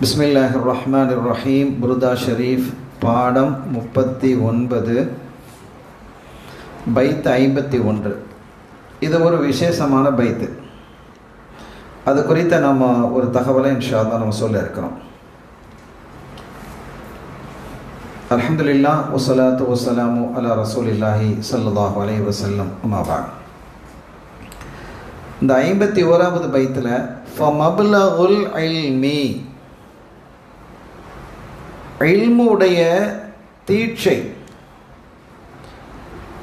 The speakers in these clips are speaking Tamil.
பிஸ்மில்லாஹ் ரஹ்மான் ரஹீம் புருதா ஷரீஃப் பாடம் முப்பத்தி ஒன்பது பைத் ஐம்பத்தி ஒன்று. இது ஒரு விசேஷமான பைத்து. அது குறித்த நம்ம ஒரு தகவலை இன்ஷா தான் நம்ம சொல்ல இருக்கிறோம். அல்ஹம்துலில்லா வசலாத்து வசலாமு அலா ரசூலில்லாஹி ஸல்லல்லாஹு அலை வசல்லம் அம்மா இந்த ஐம்பத்தி ஓராவது பைத்தில் ஃபமப்லகுல் மீ இல்முடைய தீட்சை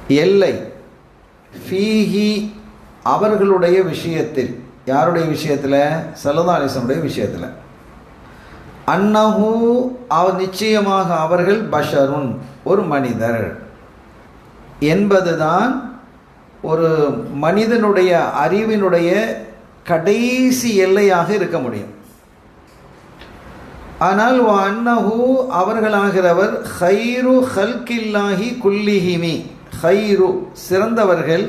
எல்லை ஃபீஹி அவர்களுடைய விஷயத்தில் யாருடைய விஷயத்தில்? சலதாலிசனுடைய விஷயத்தில். அன்னஹு அவ நிச்சயமாக அவர்கள் பஷருன் ஒரு மனிதர். என்பதுதான் ஒரு மனிதனுடைய அறிவினுடைய கடைசி எல்லையாக இருக்க முடியும். ஆனால் அன்னஹு அவர்களாகிறவர் ஹைரு ஹல்கில்லாஹி குல்லிஹிமி ஹைரு சிறந்தவர்கள்.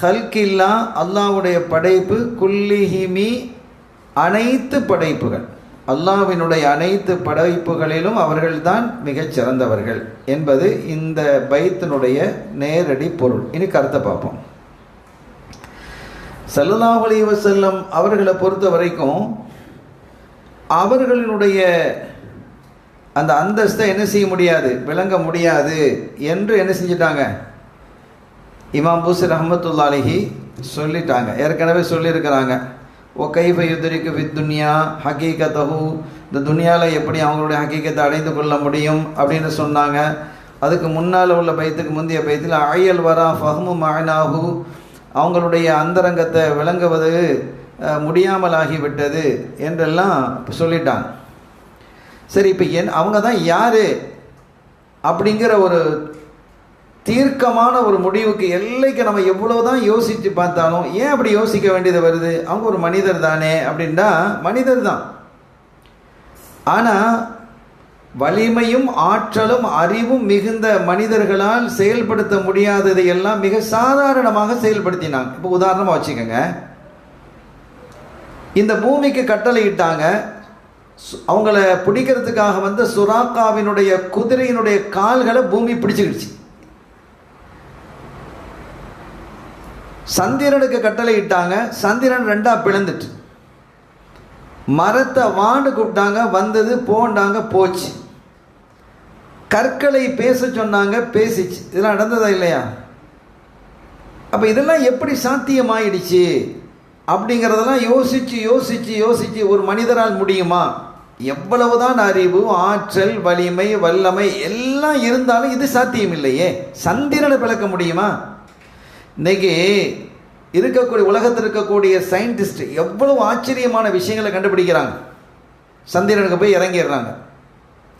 ஹல்கில்லா அல்லாவுடைய படைப்பு. குல்லிஹிமி அனைத்து படைப்புகள். அல்லாவினுடைய அனைத்து படைப்புகளிலும் அவர்கள்தான் மிகச் சிறந்தவர்கள் என்பது இந்த பைத்தினுடைய நேரடி பொருள் இனி கருத்தை பார்ப்போம் சல்லல்லாஹு அலி வசல்லம் அவர்களை பொறுத்த வரைக்கும் அவர்களினுடைய அந்த அந்தஸ்தை என்ன செய்ய முடியாது? விளங்க முடியாது என்று என்ன செஞ்சிட்டாங்க? இமாம் பூசர் அஹமத்துல்லா அலிஹி சொல்லிட்டாங்க. ஏற்கனவே சொல்லியிருக்கிறாங்க. ஓ கைஃப யுத்தரிக்கு வித் துன்யா ஹக்கீகத்தஹு இந்த துன்யாவில் எப்படி அவங்களுடைய ஹக்கீக்கத்தை அடைந்து கொள்ள முடியும்? அப்படின்னு சொன்னாங்க. அதுக்கு முன்னால் உள்ள பயத்துக்கு முந்தைய பயத்தில் ஆயல் வரா ஃபஹ்மு மகனாகு அவங்களுடைய அந்தரங்கத்தை விளங்குவது முடியாமலாகிவிட்டது என்றெல்லாம் சொல்லிட்டாங்க. சரி இப்போ என் அவங்க தான் யார் அப்படிங்கிற ஒரு தீர்க்கமான ஒரு முடிவுக்கு எல்லைக்கு நம்ம எவ்வளோ தான் யோசித்து பார்த்தாலும் ஏன் அப்படி யோசிக்க வேண்டியது வருது? அவங்க ஒரு மனிதர் தானே அப்படின்னா மனிதர் தான். ஆனால் வலிமையும் ஆற்றலும் அறிவும் மிகுந்த மனிதர்களால் செயல்படுத்த முடியாததை எல்லாம் மிக சாதாரணமாக செயல்படுத்தினாங்க. இப்போ உதாரணமாக வச்சுக்கோங்க. இந்த பூமிக்கு கட்டளையிட்டாங்க. அவங்கள பிடிக்கிறதுக்காக வந்து சுராக்காவினுடைய குதிரையினுடைய கால்களை பூமி பிடிச்சிக்கிடுச்சு. சந்திரனுக்கு கட்டளை இட்டாங்க சந்திரன் ரெண்டாக பிளந்துட்டு. மரத்தை வாண்டு கூப்பிட்டாங்க வந்தது போண்டாங்க போச்சு. கற்களை பேச சொன்னாங்க பேசிச்சு. இதெல்லாம் நடந்ததா இல்லையா? அப்போ இதெல்லாம் எப்படி சாத்தியமாயிடுச்சு? அப்படிங்கிறதெல்லாம் யோசித்து யோசித்து யோசித்து ஒரு மனிதரால் முடியுமா? எவ்வளவுதான் அறிவு ஆற்றல் வலிமை வல்லமை எல்லாம் இருந்தாலும் இது சாத்தியம் இல்லையே சந்திரனை பிளக்க முடியுமா? இன்னைக்கு இருக்கக்கூடிய உலகத்தில் இருக்கக்கூடிய சயின்டிஸ்ட் எவ்வளவு ஆச்சரியமான விஷயங்களை கண்டுபிடிக்கிறாங்க. சந்திரனுக்கு போய் இறங்கிடுறாங்க.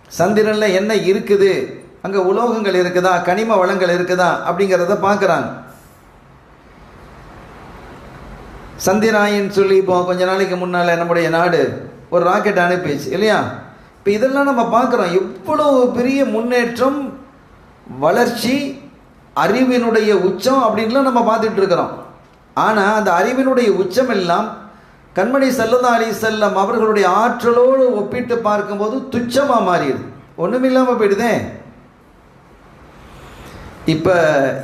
சந்திரனில் என்ன இருக்குது? அங்கே உலோகங்கள் இருக்குதா? கனிம வளங்கள் இருக்குதா? அப்படிங்கிறத பார்க்குறாங்க. சந்திராயன் சொல்லி இப்போ கொஞ்ச நாளைக்கு முன்னால் நம்முடைய நாடு ஒரு ராக்கெட் அனுப்பிச்சு இல்லையா? இப்போ இதெல்லாம் நம்ம பார்க்குறோம். எவ்வளோ பெரிய முன்னேற்றம் வளர்ச்சி அறிவினுடைய உச்சம் அப்படின்லாம் நம்ம பார்த்துட்டு இருக்கிறோம். ஆனால் அந்த அறிவினுடைய உச்சம் எல்லாம் கண்மணி செல்லதா அலி செல்லம் அவர்களுடைய ஆற்றலோடு ஒப்பிட்டு பார்க்கும்போது துச்சமாக மாறிடுது. ஒன்றுமில்லாமல் போயிடுதே. இப்போ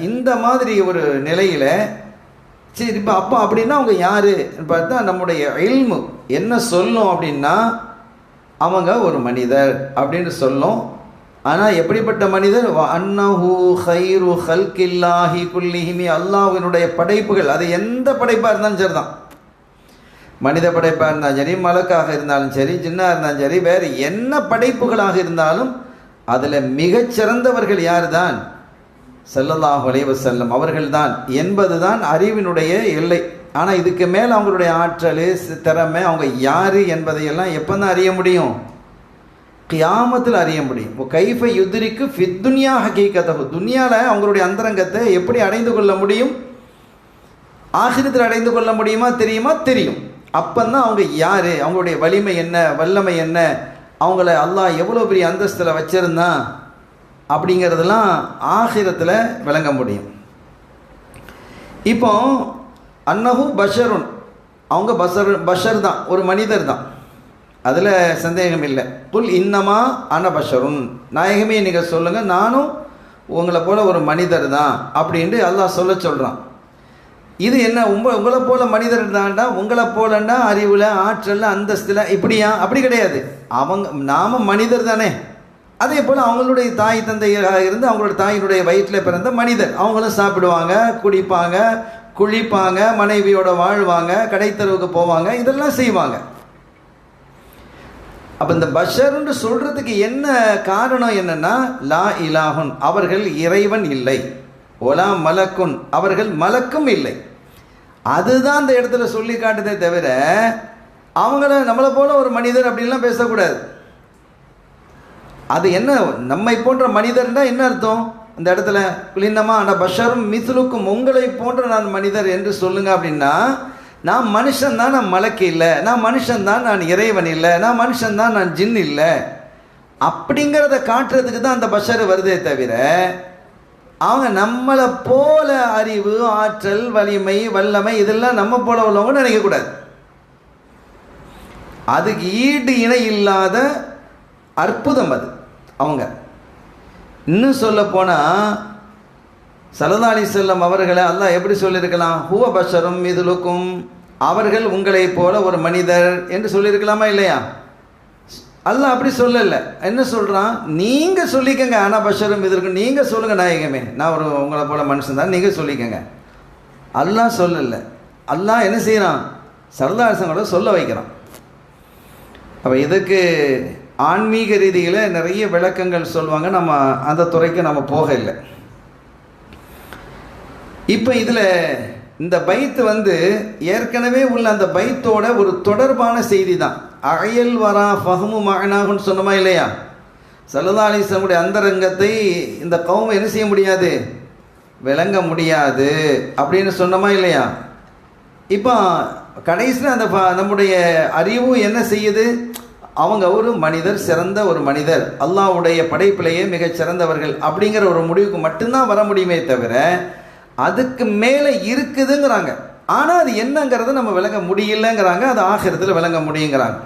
இந்த மாதிரி ஒரு நிலையில் சரி இப்போ அப்போ அப்படின்னா அவங்க யார்? பார்த்தா நம்முடைய எல்மு என்ன சொல்லும் அப்படின்னா அவங்க ஒரு மனிதர் அப்படின்னு சொல்லும். ஆனால் எப்படிப்பட்ட மனிதர்? அன்னஹு ஹைரு ஹல்கில்லாஹி குல்லிஹிமி. அல்லாஹினுடைய படைப்புகள். அது எந்த படைப்பாக இருந்தாலும் சரி தான் மனித படைப்பாக இருந்தாலும் சரி மலக்காக இருந்தாலும் சரி ஜின்னாக இருந்தாலும் சரி வேறு என்ன படைப்புகளாக இருந்தாலும் அதில் மிகச்சிறந்தவர்கள் யார் தான் செல்லல்லாஹு அலைவ செல்லம் அவர்கள்தான். என்பது தான் அறிவினுடைய எல்லை. ஆனால் இதுக்கு மேலே அவங்களுடைய ஆற்றல் திறமை அவங்க யார் என்பதையெல்லாம் எப்போ தான் அறிய முடியும்? கியாமத்தில் அறிய முடியும். கைஃபை யுத்திரிக்கு ஃபித்துனியா ஹக்கீக்கத்தகு துனியாவில் அவங்களுடைய அந்தரங்கத்தை எப்படி அடைந்து கொள்ள முடியும்? ஆசிரியத்தில் அடைந்து கொள்ள முடியுமா தெரியுமா? தெரியும். அப்போந்தான் அவங்க யார்? அவங்களுடைய வலிமை என்ன? வல்லமை என்ன? அவங்கள அல்லாஹ் எவ்வளோ பெரிய அந்தஸ்தில் வச்சுருந்தான்? அப்படிங்கிறதெல்லாம் ஆகிரத்தில் விளங்க முடியும். இப்போ அன்னஹு பஷருன். அவங்க பஷர் பஷர் தான். ஒரு மனிதர் தான். அதில் சந்தேகம் இல்லை. புல் இன்னமா அனபஷருன் நாயகமே நீங்கள் சொல்லுங்கள் நானும் உங்களை போல் ஒரு மனிதர் தான் அப்படின்ட்டு அல்லாஹ் சொல்ல சொல்கிறான் இது என்ன? உங்க உங்களை போல மனிதர் தான்டா. உங்களை போலண்டா அறிவில் ஆற்றல் அந்தஸ்தில் இப்படியா? அப்படி கிடையாது. அவங்க நாம மனிதர் தானே. அதே போல் அவங்களுடைய தாய் தந்தையாக இருந்து அவங்களோட தாயினுடைய வயிற்றில் பிறந்த மனிதர். அவங்களும் சாப்பிடுவாங்க குடிப்பாங்க குளிப்பாங்க மனைவியோட வாழ்வாங்க கடைத்தெருவுக்கு போவாங்க இதெல்லாம் செய்வாங்க. அப்போ இந்த பஷர்னு சொல்கிறதுக்கு என்ன காரணம் என்னன்னா லா இலாகுன் அவர்கள் இறைவன் இல்லை. ஒலா மலக்குன் அவர்கள் மலக்கும் இல்லை. அதுதான் அந்த இடத்துல சொல்லி காட்டுதே தவிர அவங்கள நம்மளை போல ஒரு மனிதர் அப்படின்லாம் பேசக்கூடாது. அது என்ன நம்மை போன்ற மனிதர்னா என்ன அர்த்தம்? அந்த இடத்துல குளின்னமா ஆனால் பஷரும் மிசுலுக்கும் உங்களை போன்ற நான் மனிதர் என்று சொல்லுங்க அப்படின்னா நான் மனுஷன் தான் நான் மலக்கு இல்லை. நான் மனுஷன் தான் நான் இறைவன் இல்லை. நான் மனுஷன் தான் நான் ஜின் இல்லை. அப்படிங்கிறத காட்டுறதுக்கு தான் அந்த பஷர் வருதே தவிர அவங்க நம்மளை போல அறிவு ஆற்றல் வலிமை வல்லமை இதெல்லாம் நம்ம போல உள்ளவங்க நினைக்கக்கூடாது. அதுக்கு ஈடு இணை இல்லாத அற்புதம் அது. அவங்க. இன்னும் சொல்ல போனால் சலதாலி செல்லம் அவர்களை அல்லாஹ் எப்படி சொல்லியிருக்கலாம்? ஹுவ பஷரும் இதுலுக்கும் அவர்கள் உங்களைப் போல ஒரு மனிதர் என்று சொல்லியிருக்கலாமா இல்லையா? அல்லாஹ் அப்படி சொல்லலை. என்ன சொல்கிறான் நீங்கள் சொல்லிக்கங்க ஆனால் பஷரும் இதற்கும் நீங்கள் சொல்லுங்கள் நாயகமே. நான் ஒரு உங்களை போல மனுஷன் தான் நீங்கள் சொல்லிக்கங்க. அல்லாஹ் சொல்லலை. அல்லாஹ் என்ன செய்கிறான் சரதாசங்களோட சொல்ல வைக்கிறான். அப்போ இதுக்கு ஆன்மீக ரீதியில் நிறைய விளக்கங்கள் சொல்லுவாங்க. நம்ம அந்த துறைக்கு நம்ம போக இல்லை. இப்போ இதில் இந்த பைத்து வந்து ஏற்கனவே உள்ள அந்த பைத்தோட ஒரு தொடர்பான செய்தி தான் அயல் வரா ஃபஹமு மகனாகுன்னு சொன்னோமா இல்லையா? சல்லா அலிஸ்லமுடைய அந்தரங்கத்தை இந்த கௌம என்ன செய்ய முடியாது? விளங்க முடியாது அப்படின்னு சொன்னோமா இல்லையா? இப்போ கடைசியில் அந்த நம்முடைய அறிவு என்ன செய்யுது? அவங்க ஒரு மனிதர் சிறந்த ஒரு மனிதர். அல்லாஹ்வுடைய படைப்பிலேயே மிகச் சிறந்தவர்கள் அப்படிங்கிற ஒரு முடிவுக்கு மட்டும்தான் வர முடியுமே தவிர அதுக்கு மேலே இருக்குதுங்கிறாங்க. ஆனால் அது என்னங்கிறத நம்ம விளங்க முடியலங்கிறாங்க அது ஆகிறதுல விளங்க முடியுங்கிறாங்க.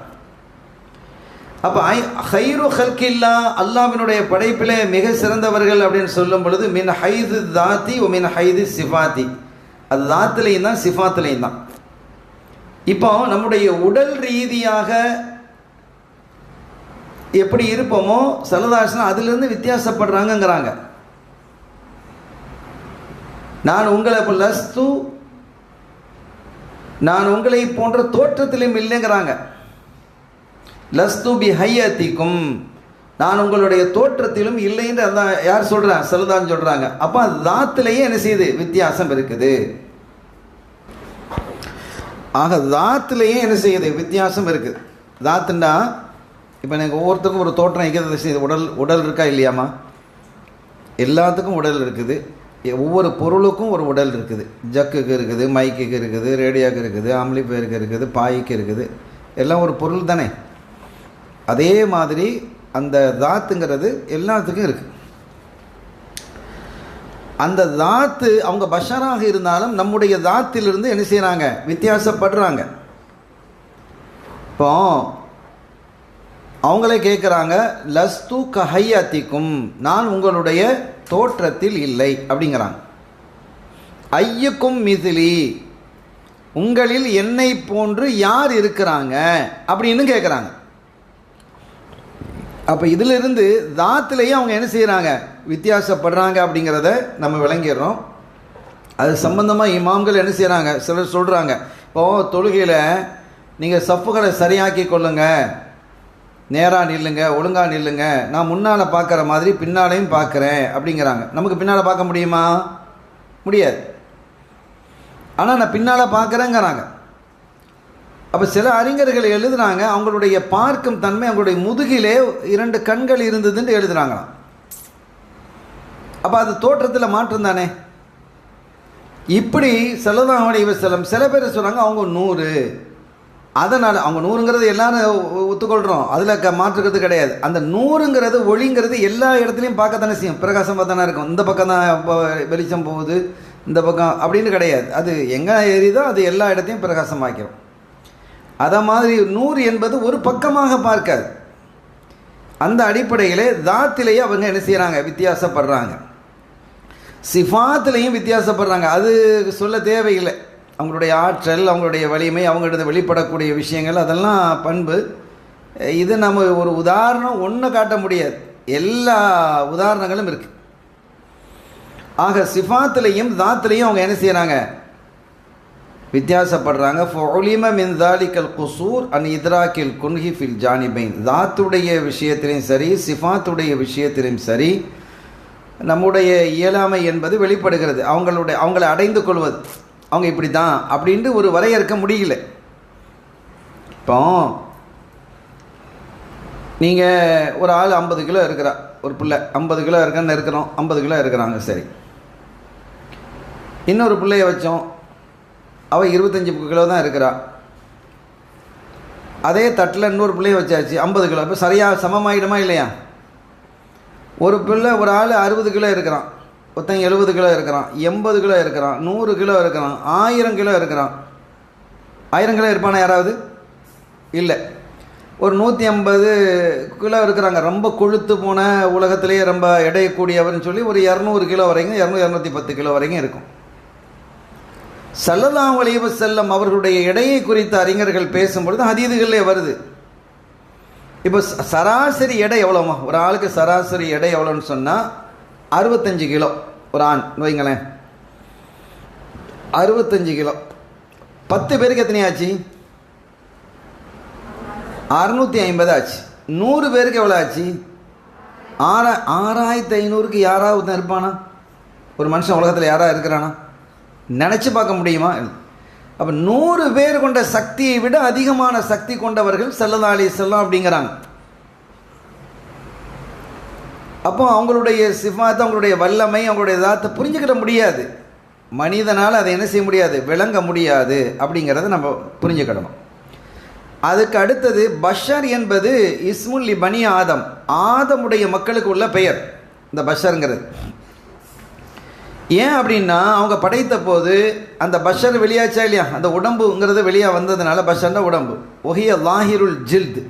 அப்போ ஐ ஹைரு ஹல்கில்லா அல்லாவினுடைய படைப்பிலே மிக சிறந்தவர்கள் அப்படின்னு சொல்லும் பொழுது மின் ஹைது தாத்தி ஓ மின் ஹைது சிஃபாத்தி. அது தாத்துலேயும் தான் சிஃபாத்துலேயும் தான் இப்போ நம்முடைய உடல் ரீதியாக எப்படி இருப்போமோ சரதாசனம் அதிலிருந்து வித்தியாசப்படுறாங்கங்கிறாங்க. நான் உங்களை இப்போ லஸ்து நான் உங்களை போன்ற தோற்றத்திலும் இல்லைங்கிறாங்க. லஸ்து பி ஹையத்திக்கும் நான் உங்களுடைய தோற்றத்திலும் இல்லைன்னு அதான் யார் சொல்கிறா சலுதான் சொல்கிறாங்க அப்போ அது என்ன செய்யுது? வித்தியாசம் இருக்குது. ஆக தாத்துலேயே என்ன செய்யுது? வித்தியாசம் இருக்குது. தாத்துண்டா இப்போ எனக்கு ஒவ்வொருத்தருக்கும் ஒரு தோற்றம் இருக்கிறது உடல் உடல் இருக்கா இல்லையாம்மா? எல்லாத்துக்கும் உடல் இருக்குது. ஒவ்வொரு பொருளுக்கும் ஒரு உடல் இருக்குது. ஜக்குக்கு இருக்குது மைக்குக்கு இருக்குது ரேடியோக்கு இருக்குது ஆம்லிஃபயருக்கு இருக்குது பாய்க்கு இருக்குது. எல்லாம் ஒரு பொருள் தானே? அதே மாதிரி அந்த தாத்துங்கிறது எல்லாத்துக்கும் இருக்குது அந்த தாத்து அவங்க பஷராக இருந்தாலும் நம்முடைய தாத்திலிருந்து என்ன செய்கிறாங்க வித்தியாசப்படுறாங்க. இப்போ அவங்களே கேட்குறாங்க லஸ்து கஹையாத்திக்கும் நான் உங்களுடைய தோற்றத்தில் இல்லை அப்படிங்கிறாங்க. ஐயுக்கும் மிதிலி உங்களில் என்னை போன்று யார் இருக்கிறாங்க? அப்படின்னு கேட்குறாங்க அப்போ இதிலிருந்து தாத்துலேயே அவங்க என்ன செய்கிறாங்க வித்தியாசப்படுறாங்க அப்படிங்கிறத நம்ம விளங்கிடுறோம். அது சம்பந்தமாக இமாம்கள் என்ன செய்கிறாங்க சிலர் சொல்கிறாங்க இப்போது தொழுகையில் நீங்கள் சப்புகளை சரியாக்கி கொள்ளுங்கள் நேராக நில்லுங்க ஒழுங்காக நில்லுங்க. நான் முன்னால் பார்க்குற மாதிரி பின்னாலையும் பார்க்குறேன் அப்படிங்கிறாங்க. நமக்கு பின்னால் பார்க்க முடியுமா? முடியாது. ஆனால் நான் பின்னால் பார்க்குறேங்கிறாங்க. அப்போ சில அறிஞர்கள் எழுதுனாங்க அவங்களுடைய பார்க்கும் தன்மை அவங்களுடைய முதுகிலே இரண்டு கண்கள் இருந்ததுன்னு எழுதுனாங்களாம் அப்போ அது தோற்றத்தில் மாற்றம் தானே? இப்படி செல்லதான் சிலம் சில பேர் சொல்கிறாங்க அவங்க நூறு. அதனால் அவங்க நூறுங்கிறது எல்லாரும் ஒத்துக்கொள்கிறோம் அதில் க மாற்றுக்கிறது கிடையாது. அந்த நூறுங்கிறது ஒளிங்கிறது எல்லா இடத்துலையும் பார்க்கத்தானே செய்யும். பிரகாசமாக தானே இருக்கும். இந்த பக்கம் தான் இப்போ வெளிச்சம் போகுது இந்த பக்கம் அப்படின்னு கிடையாது. அது எங்கே எரியுதோ அது எல்லா இடத்தையும் பிரகாசமாக்கிறோம் அதை மாதிரி நூறு என்பது ஒரு பக்கமாக பார்க்காது. அந்த அடிப்படையிலே தாத்திலேயே அவங்க என்ன செய்கிறாங்க வித்தியாசப்படுறாங்க. சிஃபாத்துலேயும் வித்தியாசப்படுறாங்க. அது சொல்ல தேவையில்லை. அவங்களுடைய ஆற்றல் அவங்களுடைய வலிமை அவங்கள்ட்ட வெளிப்படக்கூடிய விஷயங்கள் அதெல்லாம் பண்பு. இது நம்ம ஒரு உதாரணம் ஒன்று காட்ட முடியாது. எல்லா உதாரணங்களும் இருக்குது ஆக சிஃபாத்துலேயும் தாத்துலேயும் அவங்க என்ன செய்கிறாங்க வித்தியாசப்படுறாங்க. ஃபொலிம மின் தாலிக்கல் குசூர் அன் இத்ராக்கில் குன்ஹி ஃபில் ஜானிபைன். தாத்துடைய விஷயத்திலையும் சரி சிஃபாத்துடைய விஷயத்திலையும் சரி நம்முடைய இயலாமை என்பது வெளிப்படுகிறது. அவங்களுடைய அவங்களை அடைந்து கொள்வது. அவங்க இப்படி தான் அப்படின்ட்டு ஒரு வரையறுக்க முடியல. இப்போ நீங்கள் ஒரு ஆள் ஐம்பது கிலோ இருக்கிறா ஒரு பிள்ளை ஐம்பது கிலோ இருக்கான்னு இருக்கிறோம் ஐம்பது கிலோ இருக்கிறாங்க சரி. இன்னொரு பிள்ளைய வச்சோம் அவள் இருபத்தஞ்சி கிலோ தான் இருக்கிறா. அதே தட்டில் இன்னொரு பிள்ளைய வச்சாச்சு ஐம்பது கிலோ. இப்போ சரியாக சமமாயிடுமா இல்லையா? ஒரு பிள்ளை ஒரு ஆள் அறுபது கிலோ இருக்கிறான். ஒருத்தன் எழுபது கிலோ இருக்கிறான் எண்பது கிலோ இருக்கிறான் நூறு கிலோ இருக்கிறான் ஆயிரம் கிலோ இருக்கிறான். ஆயிரம் கிலோ இருப்பானா யாராவது? இல்லை. ஒரு நூற்றி ஐம்பது கிலோ இருக்கிறாங்க. ரொம்ப கொழுத்து போன உலகத்திலேயே ரொம்ப எடையக்கூடியவர்னு சொல்லி ஒரு இரநூறு கிலோ வரைக்கும் இரநூறு இரநூத்தி பத்து கிலோ வரைக்கும் இருக்கும். சல்லல்லாம் வலிவு செல்லம் அவர்களுடைய எடையை குறித்த அறிஞர்கள் பேசும்பொழுது அதீதுகளே வருது. இப்போ சராசரி எடை எவ்வளோமா ஒரு ஆளுக்கு சராசரி எடை எவ்வளோன்னு சொன்னால் அறுபத்தஞ்சு கிலோ. ஒரு ஆண் வைங்களேன். அறுபத்தஞ்சு கிலோ. பத்து பேருக்கு எத்தனை ஆச்சு? அறுநூற்றி ஐம்பது ஆச்சு. நூறு பேருக்கு எவ்வளோ ஆச்சு? ஆறா ஆறாயிரத்தி ஐநூறுக்கு யாராவது இருப்பானா? ஒரு மனுஷன் உலகத்தில் யாராக இருக்கிறானா? நினச்சி பார்க்க முடியுமா? அப்போ நூறு பேர் கொண்ட சக்தியை விட அதிகமான சக்தி கொண்டவர்கள் செல்லதாளி செல்லம் அப்படிங்கிறாங்க. அப்போ அவங்களுடைய சிஃபாத்தை அவங்களுடைய வல்லமை அவங்களுடைய இதாத்தை புரிஞ்சுக்கிட முடியாது. மனிதனால் அதை என்ன செய்ய முடியாது? விளங்க முடியாது. அப்படிங்கிறத நம்ம புரிஞ்சுக்கிடணும். அதுக்கு அடுத்தது பஷர் என்பது இஸ்முல்லி பனி ஆதம் ஆதமுடைய மக்களுக்கு உள்ள பெயர். இந்த பஷருங்கிறது. ஏன் அப்படின்னா அவங்க படைத்த போது அந்த பஷர் வெளியாச்சா இல்லையா? அந்த உடம்புங்கிறது வெளியாக வந்ததுனால பஷர்னா உடம்பு. ஒஹிய லாஹிருல் ஜில்து.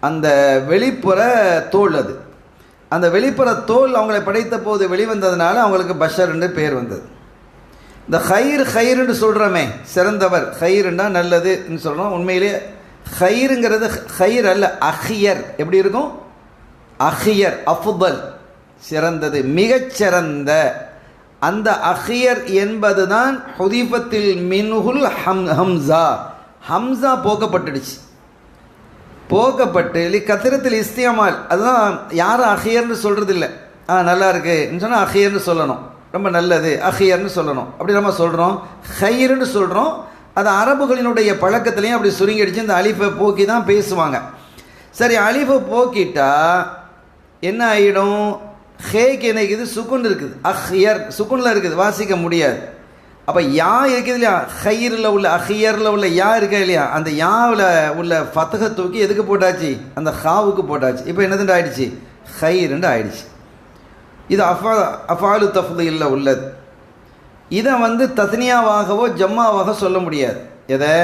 அந்த வெளிப்புற தோல் அது. அந்த வெளிப்புற தோல் அவங்களை படைத்த போது வெளிவந்ததுனால அவங்களுக்கு பஷர்ன்னு பேர் வந்தது. இந்த ஹைர் ஹயிருன்னு சொல்கிறோமே சிறந்தவர். ஹயிருன்னா நல்லதுன்னு சொல்கிறோம் உண்மையிலே ஹயிருங்கிறது ஹயிர் அல்ல அஹியர். எப்படி இருக்கும்? அஹியர் அஃபுபல் சிறந்தது மிகச்சிறந்த அந்த அஹியர் என்பது தான் ஹுதீபத்தில் மின்ஹுல் ஹம் ஹம்சா. ஹம்சா போக்கப்பட்டுடுச்சு. போக்கப்பட்டு லி கத்திரத்தில் இஸ்தியமால் அதுதான் யாரும் அஹியர்னு சொல்கிறது இல்லை ஆ நல்லா இருக்குன்னு சொன்னால் அஹியர்னு சொல்லணும். ரொம்ப நல்லது. அஹியர்னு சொல்லணும். அப்படி நம்ம சொல்கிறோம் ஹயிர்னு சொல்கிறோம் அது அரபுகளினுடைய பழக்கத்துலேயும் அப்படி சுருங்கிடிச்சு. இந்த அலிஃபை போக்கி தான் பேசுவாங்க. சரி அலிஃபை போக்கிட்டா என்ன ஆகிடும் ஹேக்கு எனக்கு இது சுக்குன் இருக்குது. அஹ்யர். சுக்குனில் இருக்குது. வாசிக்க முடியாது. அப்போ யா இருக்குது இல்லையா? ஹையரில் உள்ள அஹியரில் உள்ள யா இருக்கா இல்லையா? அந்த யாவில் உள்ள ஃபத்தகை தூக்கி எதுக்கு போட்டாச்சு? அந்த ஹாவுக்கு போட்டாச்சு. இப்போ என்னதுண்டு ஆயிடுச்சு? ஹைருண்டு ஆயிடுச்சு. இது அஃபா அஃபாலு தஃபுதில் உள்ளது. இதை வந்து தத்னியாவாகவோ ஜம்மாவாக சொல்ல முடியாது. எதை?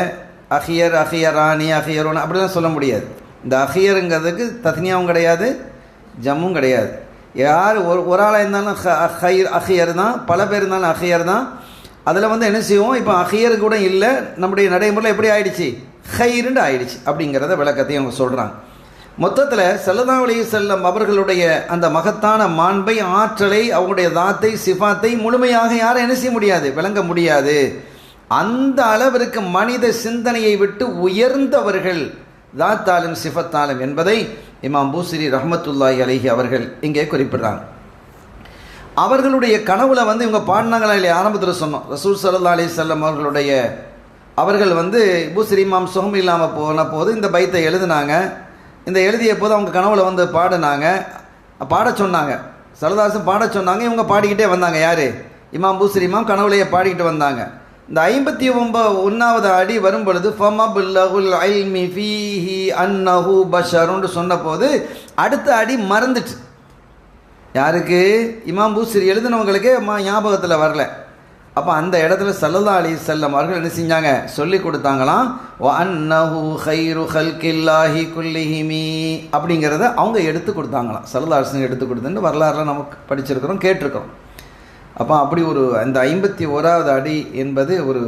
அஹியர் அஹியராணி அஹியரோன் அப்படிலாம் சொல்ல முடியாது. இந்த அஹியருங்கிறதுக்கு தத்னியாவும் கிடையாது ஜம்மும் கிடையாது. யார் ஒரு ஒரு ஆளாக இருந்தாலும் ஹைர் அஹியர் தான். பல பேர் இருந்தாலும் அஹியர் தான். அதில் வந்து என்ன செய்வோம்? இப்போ அஹியர் கூட இல்லை. நம்முடைய நடைமுறையில் எப்படி ஆயிடுச்சு? ஹைருண்டு ஆயிடுச்சு அப்படிங்கிறத விளக்கத்தையும் அவங்க சொல்கிறாங்க மொத்தத்தில் செல்லதா அலி செல்லம் அவர்களுடைய அந்த மகத்தான மாண்பை ஆற்றலை அவங்களுடைய தாத்தை சிஃபாத்தை முழுமையாக யாரும் என்ன செய்ய முடியாது? விளங்க முடியாது. அந்த அளவிற்கு மனித சிந்தனையை விட்டு உயர்ந்தவர்கள் தாத்தாலும் சிஃபத்தாலும் என்பதை இமாம் பூசிரி ரஹமத்துல்லாஹி அலஹி அவர்கள் இங்கே குறிப்பிடுறாங்க. அவர்களுடைய கனவுல வந்து இவங்க பாடினாங்களா இல்லையா? ஆரம்பத்தில் சொன்னோம். ரசூல் சல்லா அலி செல்லம் அவர்களுடைய அவர்கள் வந்து பூ ஸ்ரீமாம் சுகம் இல்லாமல் போன போது இந்த பைத்தை எழுதினாங்க. இந்த எழுதிய போது அவங்க கனவுல வந்து பாடினாங்க. பாட சொன்னாங்க. சரதாசன் பாட சொன்னாங்க. இவங்க பாடிக்கிட்டே வந்தாங்க. யார்? இமாம் பூஸ்ரீமாம் கனவுலையே பாடிக்கிட்டு வந்தாங்க. இந்த ஐம்பத்தி ஒம்பது ஒன்றாவது அடி வரும் பொழுது ஃபமபுல்லகுல் ஐல்மி ஃபீஹி அன்னஹு பஷருன்னு சொன்ன போது அடுத்த அடி மறந்துட்டு யாருக்கு? இமாம் பூசரி எழுதினவங்களுக்கே மா ஞாபகத்தில் வரல. அப்போ அந்த இடத்துல சல்லல்லா அலி செல்லம் அவர்கள் என்ன செஞ்சாங்க? சொல்லி கொடுத்தாங்களாம் அன்னஹு ஹைரு ஹல்கில்லாஹி குல்லிஹிமி அப்படிங்கிறத அவங்க எடுத்து கொடுத்தாங்களாம். சல்லல்லா அலிஸ்லம் எடுத்து கொடுத்துன்னு வரலாறுல நமக்கு படிச்சிருக்கிறோம் கேட்டிருக்கிறோம். அப்போ அப்படி ஒரு அந்த ஐம்பத்தி ஓராவது அடி என்பது ஒரு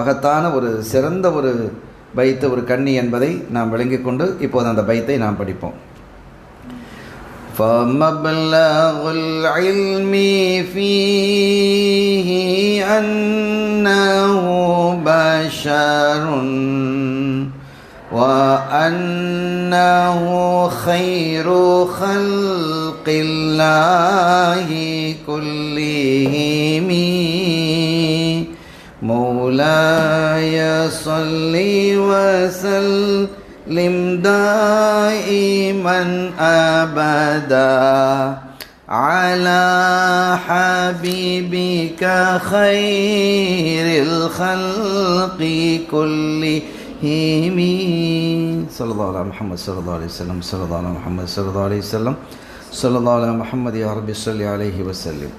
மகத்தான ஒரு சிறந்த ஒரு பைத்து ஒரு கன்னி என்பதை நாம் விளங்கிக் கொண்டு இப்போது அந்த பைத்தை நாம் படிப்போம். فمبلغ العلم فيه أنه بشر وأنه خير خلق الله كلهم مولاي صل وسلم دائما أبدا. على حبيبك خير الخلق كلهم. صلى الله على محمد صلى الله عليه وسلم صلى الله على محمد صلى الله عليه وسلم. صلى الله على محمد يا رب صل عليه وسلم.